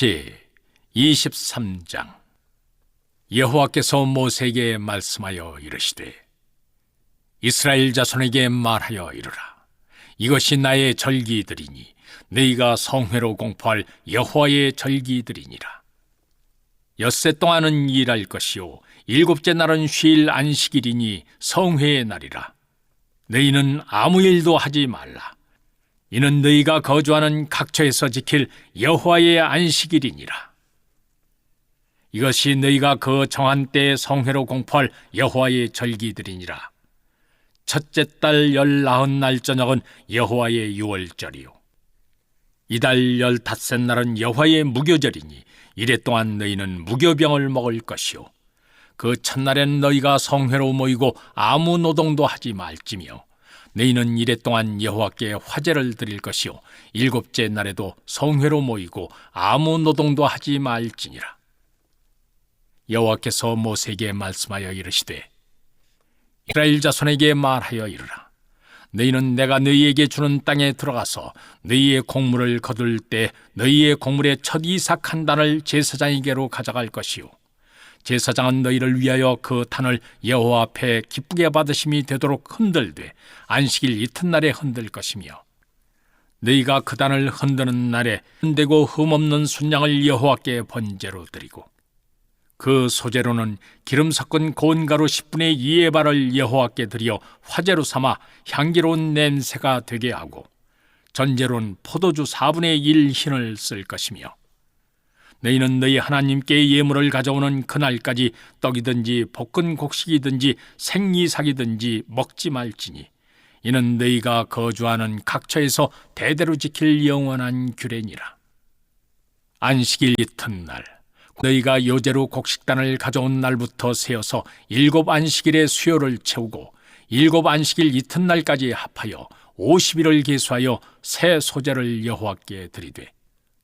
제 23장. 여호와께서 모세에게 말씀하여 이르시되 이스라엘 자손에게 말하여 이르라. 이것이 나의 절기들이니 너희가 성회로 공포할 여호와의 절기들이니라. 엿새 동안은 일할 것이요 일곱째 날은 쉴 안식일이니 성회의 날이라. 너희는 아무 일도 하지 말라 이는 너희가 거주하는 각처에서 지킬 여호와의 안식일이니라. 이것이 너희가 그 정한 때에 성회로 공포할 여호와의 절기들이니라. 첫째 달 열나흔 날 저녁은 여호와의 유월절이요. 이달 열닷새 날은 여호와의 무교절이니 이래 동안 너희는 무교병을 먹을 것이요. 그 첫날엔 너희가 성회로 모이고 아무 노동도 하지 말지며 너희는 이래 동안 여호와께 화제를 드릴 것이요. 일곱째 날에도 성회로 모이고 아무 노동도 하지 말지니라. 여호와께서 모세에게 말씀하여 이르시되 이스라엘 자손에게 말하여 이르라. 너희는 내가 너희에게 주는 땅에 들어가서 너희의 곡물을 거둘 때 너희의 곡물의 첫 이삭 한 단을 제사장에게로 가져갈 것이요 제사장은 너희를 위하여 그 탄을 여호와 앞에 기쁘게 받으심이 되도록 흔들되 안식일 이튿날에 흔들 것이며 너희가 그 단을 흔드는 날에 흔되고 흠없는 순양을 여호와께 번제로 드리고 그 소재로는 기름 섞은 고운 가루 10분의 2의 발을 여호와께 드려 화제로 삼아 향기로운 냄새가 되게 하고 전제로는 포도주 4분의 1 흰을 쓸 것이며 너희는 너희 하나님께 예물을 가져오는 그날까지 떡이든지 볶은 곡식이든지 생이삭이든지 먹지 말지니 이는 너희가 거주하는 각처에서 대대로 지킬 영원한 규례니라. 안식일 이튿날 너희가 요제로 곡식단을 가져온 날부터 세어서 일곱 안식일의 수요를 채우고 일곱 안식일 이튿날까지 합하여 50일을 계수하여 새 소재를 여호와께 드리되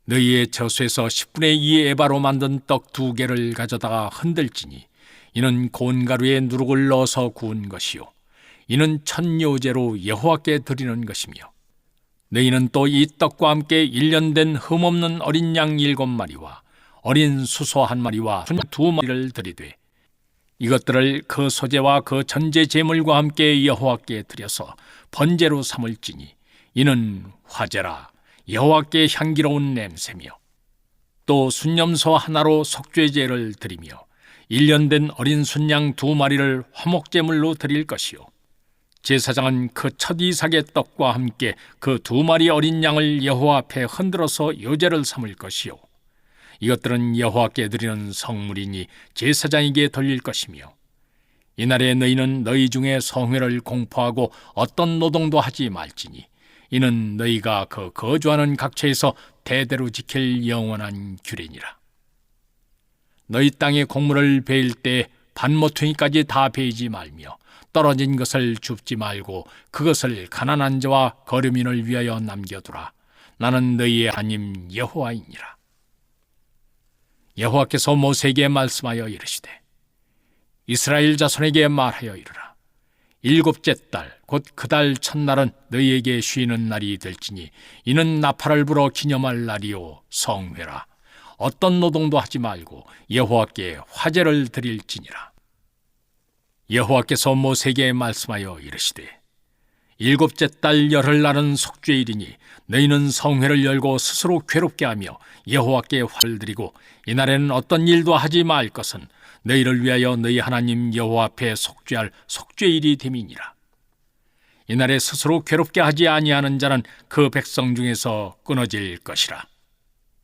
너희의 저수에서 10분의 2의 에바로 만든 떡 두 개를 가져다가 흔들지니 이는 곤가루에 누룩을 넣어서 구운 것이요. 이는 천요제로 여호와께 드리는 것이며 너희는 또 이 떡과 함께 1년 된 흠없는 어린 양 일곱 마리와 어린 수소 한 마리와 두 마리를 드리되 이것들을 그 소재와 그 전제 제물과 함께 여호와께 드려서 번제로 삼을지니 이는 화제라 여호와께 향기로운 냄새며 또 순념소 하나로 속죄제를 드리며 일년 된 어린 순양 두 마리를 화목제물로 드릴 것이요. 제사장은 그 첫 이삭의 떡과 함께 그 두 마리 어린 양을 여호와 앞에 흔들어서 요제를 삼을 것이요. 이것들은 여호와께 드리는 성물이니 제사장에게 돌릴 것이며 이날에 너희는 너희 중에 성회를 공포하고 어떤 노동도 하지 말지니 이는 너희가 그 거주하는 각처에서 대대로 지킬 영원한 규례니라. 너희 땅의 곡물을 베일 때 반모퉁이까지 다 베이지 말며 떨어진 것을 줍지 말고 그것을 가난한 자와 거류민을 위하여 남겨두라. 나는 너희의 하나님 여호와이니라. 여호와께서 모세에게 말씀하여 이르시되 이스라엘 자손에게 말하여 이르라. 일곱째 달, 곧 그달 첫날은 너희에게 쉬는 날이 될지니 이는 나팔을 불어 기념할 날이요 성회라. 어떤 노동도 하지 말고 여호와께 화제를 드릴지니라. 여호와께서 모세에게 말씀하여 이르시되 일곱째 달 열흘 날은 속죄일이니 너희는 성회를 열고 스스로 괴롭게 하며 여호와께 화를 드리고 이날에는 어떤 일도 하지 말 것은 너희를 위하여 너희 하나님 여호와 앞에 속죄할 속죄일이 됨이니라. 이날에 스스로 괴롭게 하지 아니하는 자는 그 백성 중에서 끊어질 것이라.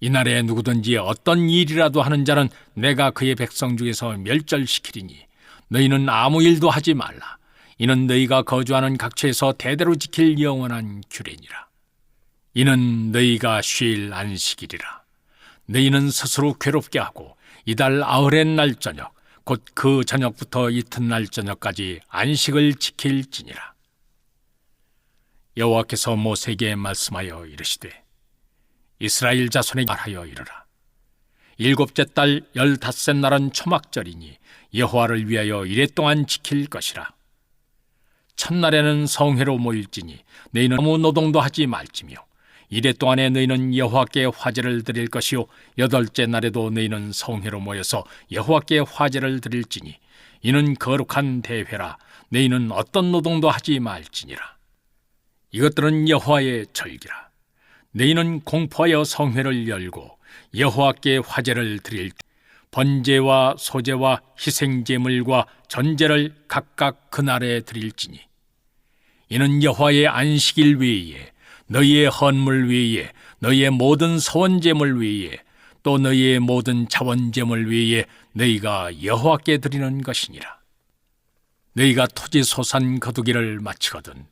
이날에 누구든지 어떤 일이라도 하는 자는 내가 그의 백성 중에서 멸절시키리니 너희는 아무 일도 하지 말라. 이는 너희가 거주하는 각처에서 대대로 지킬 영원한 규례니라. 이는 너희가 쉴 안식일이라. 너희는 스스로 괴롭게 하고 이달 아흘의 날 저녁 곧 그 저녁부터 이튿날 저녁까지 안식을 지킬지니라. 여호와께서 모세에게 말씀하여 이르시되 이스라엘 자손에게 말하여 이르라. 일곱째 달 열닷새 날은 초막절이니 여호와를 위하여 이래 동안 지킬 것이라. 첫날에는 성회로 모일지니 너희는 아무 노동도 하지 말지며 이래 동안에 너희는 여호와께 화제를 드릴 것이요 여덟째 날에도 너희는 성회로 모여서 여호와께 화제를 드릴지니 이는 거룩한 대회라 너희는 어떤 노동도 하지 말지니라 이것들은 여호와의 절기라. 너희는 공포하여 성회를 열고 여호와께 화제를 드릴 때 번제와 소제와 희생제물과 전제를 각각 그날에 드릴지니 이는 여호와의 안식일 외에 너희의 헌물 외에 너희의 모든 서원제물 외에 또 너희의 모든 자원제물 외에 너희가 여호와께 드리는 것이니라. 너희가 토지 소산 거두기를 마치거든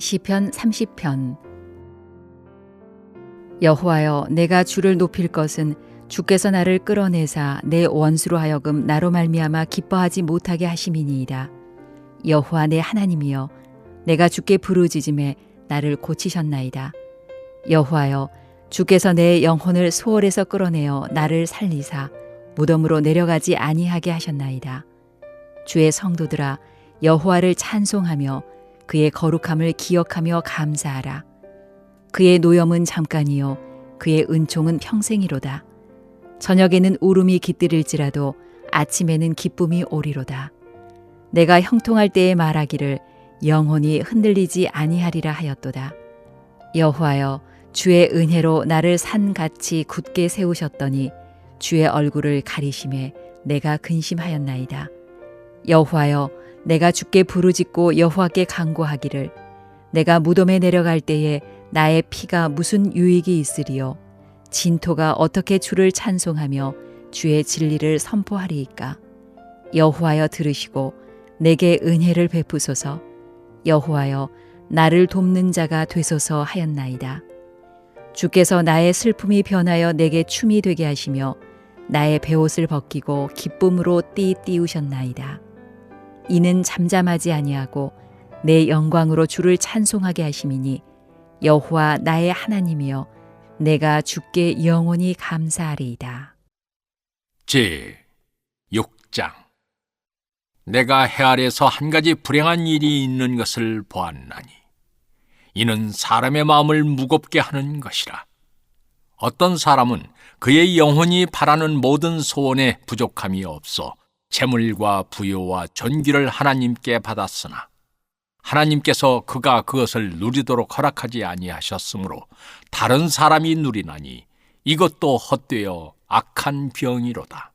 시편 30편. 여호와여 내가 주를 높일 것은 주께서 나를 끌어내사 내 원수로 하여금 나로 말미암아 기뻐하지 못하게 하심이니이다. 여호와 내 하나님이여 내가 주께 부르짖음에 나를 고치셨나이다. 여호와여 주께서 내 영혼을 수월에서 끌어내어 나를 살리사 무덤으로 내려가지 아니하게 하셨나이다. 주의 성도들아 여호와를 찬송하며 그의 거룩함을 기억하며 감사하라. 그의 노염은 잠깐이요 그의 은총은 평생이로다. 저녁에는 울음이 깃들일지라도 아침에는 기쁨이 오리로다. 내가 형통할 때에 말하기를 영혼이 흔들리지 아니하리라 하였도다. 여호와여 주의 은혜로 나를 산같이 굳게 세우셨더니 주의 얼굴을 가리심에 내가 근심하였나이다. 여호와여 내가 주께 부르짖고 여호와께 간구하기를. 내가 무덤에 내려갈 때에 나의 피가 무슨 유익이 있으리요? 진토가 어떻게 주를 찬송하며 주의 진리를 선포하리이까? 여호와여 들으시고 내게 은혜를 베푸소서. 여호와여 나를 돕는 자가 되소서 하였나이다. 주께서 나의 슬픔이 변하여 내게 춤이 되게 하시며 나의 베옷을 벗기고 기쁨으로 띠 띠우셨나이다 이는 잠잠하지 아니하고 내 영광으로 주를 찬송하게 하심이니 여호와 나의 하나님이여 내가 주께 영원히 감사하리이다. 제 6장 내가 해 아래서 한 가지 불행한 일이 있는 것을 보았나니 이는 사람의 마음을 무겁게 하는 것이라 어떤 사람은 그의 영혼이 바라는 모든 소원에 부족함이 없어 재물과 부요와 존귀를 하나님께 받았으나 하나님께서 그가 그것을 누리도록 허락하지 아니하셨으므로 다른 사람이 누리나니 이것도 헛되어 악한 병이로다.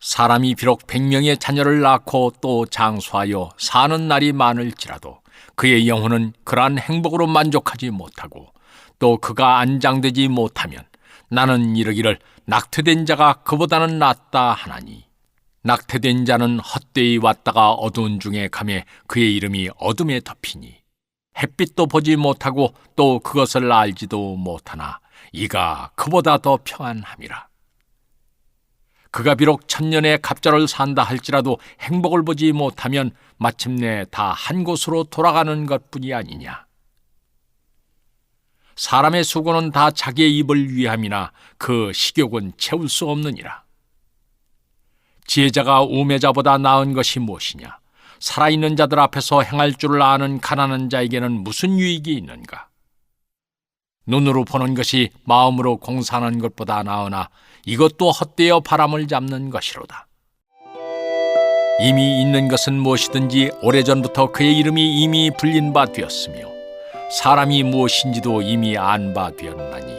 사람이 비록 백명의 자녀를 낳고 또 장수하여 사는 날이 많을지라도 그의 영혼은 그러한 행복으로 만족하지 못하고 또 그가 안장되지 못하면 나는 이르기를 낙태된 자가 그보다는 낫다 하나니 낙태된 자는 헛되이 왔다가 어두운 중에 감에 그의 이름이 어둠에 덮이니 햇빛도 보지 못하고 또 그것을 알지도 못하나 이가 그보다 더 평안함이라. 그가 비록 천년의 갑절을 산다 할지라도 행복을 보지 못하면 마침내 다 한 곳으로 돌아가는 것뿐이 아니냐. 사람의 수고는 다 자기의 입을 위함이나 그 식욕은 채울 수 없느니라. 지혜자가 우매자보다 나은 것이 무엇이냐? 살아있는 자들 앞에서 행할 줄을 아는 가난한 자에게는 무슨 유익이 있는가? 눈으로 보는 것이 마음으로 공사하는 것보다 나으나 이것도 헛되어 바람을 잡는 것이로다. 이미 있는 것은 무엇이든지 오래전부터 그의 이름이 이미 불린 바 되었으며 사람이 무엇인지도 이미 안 바 되었나니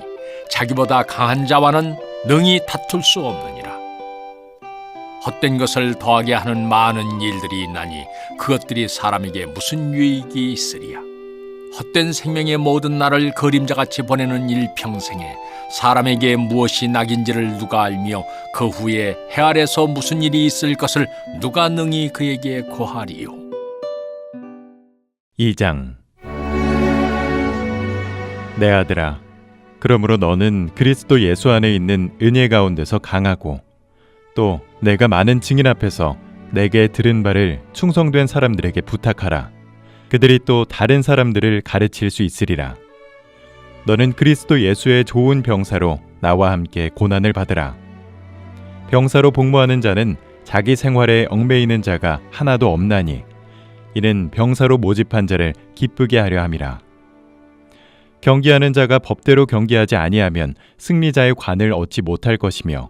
자기보다 강한 자와는 능히 다툴 수 없느니라. 헛된 것을 더하게 하는 많은 일들이 있나니 그것들이 사람에게 무슨 유익이 있으리야. 헛된 생명의 모든 날을 그림자같이 보내는 일평생에 사람에게 무엇이 낙인지를 누가 알며 그 후에 해 아래서 무슨 일이 있을 것을 누가 능히 그에게 고하리요. 2장 내 아들아 그러므로 너는 그리스도 예수 안에 있는 은혜 가운데서 강하고 또 내가 많은 증인 앞에서 내게 들은 바를 충성된 사람들에게 부탁하라. 그들이 또 다른 사람들을 가르칠 수 있으리라. 너는 그리스도 예수의 좋은 병사로 나와 함께 고난을 받으라. 병사로 복무하는 자는 자기 생활에 얽매이는 자가 하나도 없나니 이는 병사로 모집한 자를 기쁘게 하려 함이라. 경기하는 자가 법대로 경기하지 아니하면 승리자의 관을 얻지 못할 것이며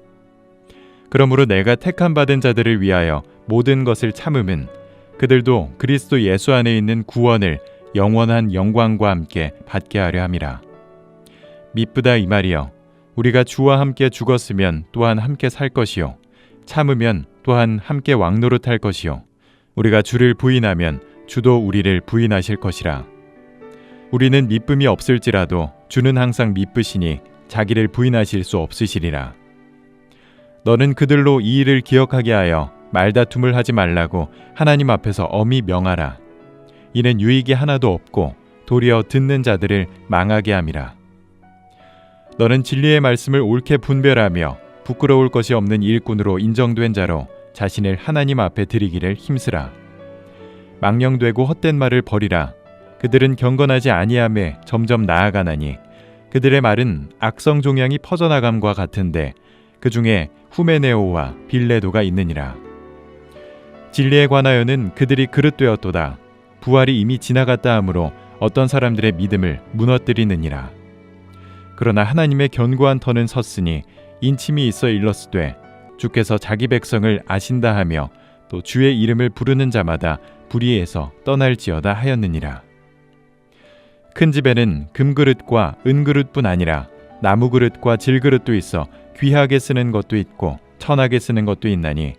그러므로 내가 택함 받은 자들을 위하여 모든 것을 참음은 그들도 그리스도 예수 안에 있는 구원을 영원한 영광과 함께 받게 하려 함이라. 미쁘다 이 말이여 우리가 주와 함께 죽었으면 또한 함께 살 것이요 참으면 또한 함께 왕노릇할 것이요 우리가 주를 부인하면 주도 우리를 부인하실 것이라. 우리는 미쁨이 없을지라도 주는 항상 미쁘시니 자기를 부인하실 수 없으시리라. 너는 그들로 이 일을 기억하게 하여 말다툼을 하지 말라고 하나님 앞에서 엄히 명하라. 이는 유익이 하나도 없고 도리어 듣는 자들을 망하게 함이라. 너는 진리의 말씀을 옳게 분별하며 부끄러울 것이 없는 일꾼으로 인정된 자로 자신을 하나님 앞에 드리기를 힘쓰라. 망령되고 헛된 말을 버리라. 그들은 경건하지 아니함에 점점 나아가나니 그들의 말은 악성 종양이 퍼져나감과 같은데 그 중에 후메네오와 빌레도가 있느니라. 진리에 관하여는 그들이 그릇되었도다. 부활이 이미 지나갔다 하므로 어떤 사람들의 믿음을 무너뜨리느니라. 그러나 하나님의 견고한 터는 섰으니 인침이 있어 일렀으되 주께서 자기 백성을 아신다 하며 또 주의 이름을 부르는 자마다 불의에서 떠날지어다 하였느니라. 큰 집에는 금그릇과 은그릇뿐 아니라 나무그릇과 질그릇도 있어 귀하게 쓰는 것도 있고 천하게 쓰는 것도 있나니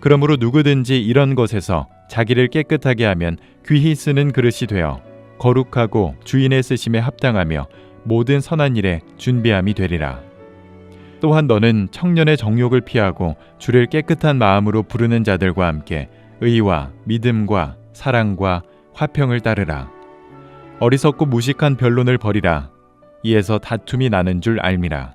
그러므로 누구든지 이런 것에서 자기를 깨끗하게 하면 귀히 쓰는 그릇이 되어 거룩하고 주인의 쓰심에 합당하며 모든 선한 일에 준비함이 되리라. 또한 너는 청년의 정욕을 피하고 주를 깨끗한 마음으로 부르는 자들과 함께 의와 믿음과 사랑과 화평을 따르라. 어리석고 무식한 변론을 버리라. 이에서 다툼이 나는 줄 알미라.